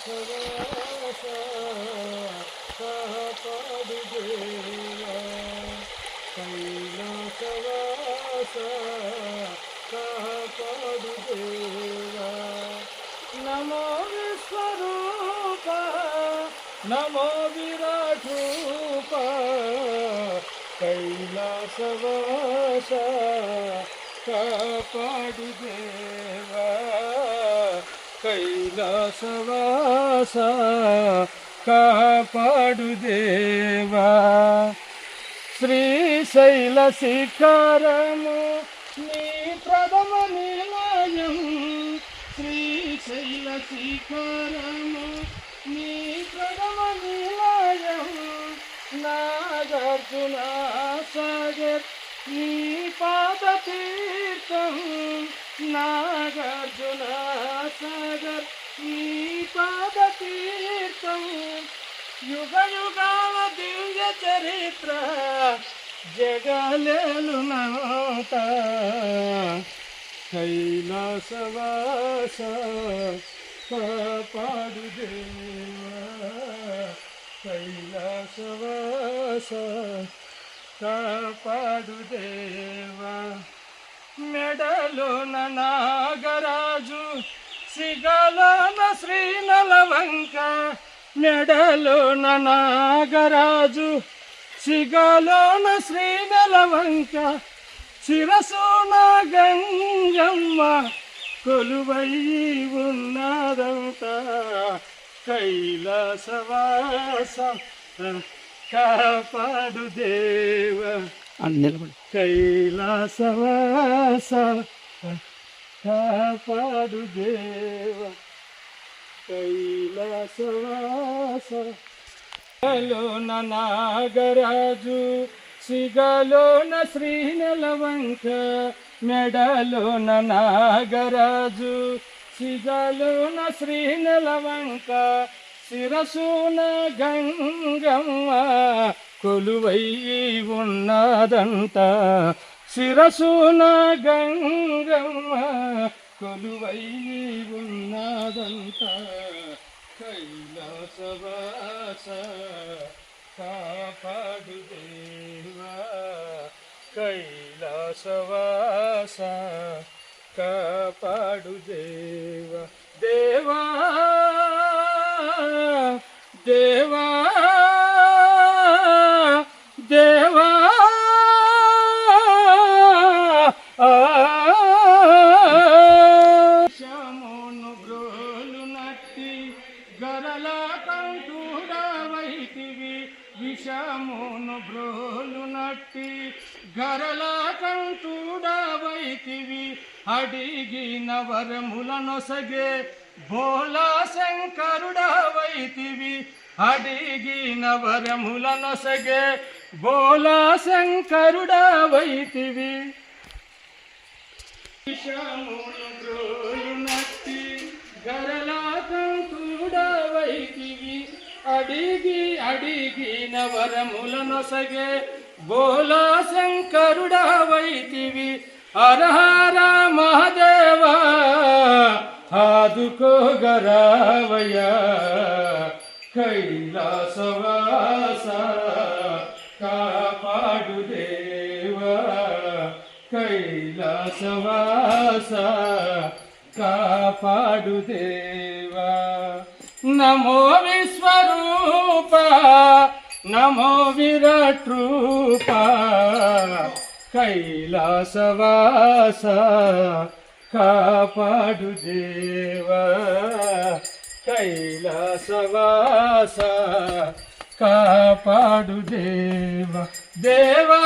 కైలాసవాస కైలాసవాస కాపాడు నమో విశ్వరూప నమో విరాటూప కైలాసవాస కాపాడు దేవా కైలాసవాస కాపాడు దేవా శ్రీశైల శిఖరము నీ ప్రథమ నిలయం. శ్రీశైల శిఖరము నీ ప్రథమ నిలయం. నాగార్జున సాగర్ నీ పాద తీర్థం. నాగార్జున సాగర్ నీ పాద తీర్థం యుగ యుగాల దివ్య చరిత్ర జగలేలు నాట కైలాసవాస కాపాడు దేవా. కైలాసవాస కాపాడు దేవా. మెడలోన నాగరాజు సిగలోన శ్రీనలవంక మెడలోన నాగరాజు సిగలోన శ్రీనలవంక శిరసోన గంగమ్మ కొలువై ఉన్నదంత కైలాసవాస కాపాడు దేవ. నిలబడి. కైలాసవాస కాపాడు దేవ. కైలాసవాస లోన నాగరాజు సిగలోన శ్రీనలవంక మెడలోన నాగరాజు సిగలోన శ్రీనలవంక శిరసున గంగమ్మ కొలువై ఉన్నదంట శిరసున గంగమ్మ కొలువై ఉన్నదంట కైలాసవాస కాపాడు దేవా కైలాసవాస కాపాడు దేవా దేవా దేవా దేవా విషమును బ్రోలు నట్టి గరలాకంటూడవైతివి కంఠుడవైతివి అడిగిన వరములనొసగే బోలా శంకరుడవైతివి అడిగిన వరములనొసగే బోలా శంకరుడవైతివి విషమును బ్రోలు అడిగి అడిగిన వరములనొసగే బోలా శంకరుడా శంకరుడవైతివి అరహర మహదేవా ఆదుకోగరావయ్యా. కైలాసవాస కాపాడు దేవ. కైలాసవాస కాపాడు దేవా. నమో విశ్వరూప నమో విరట్రూప కైలాసవాస కాపాడు దేవ కైలాసవాస కాపాడు దేవ దేవా.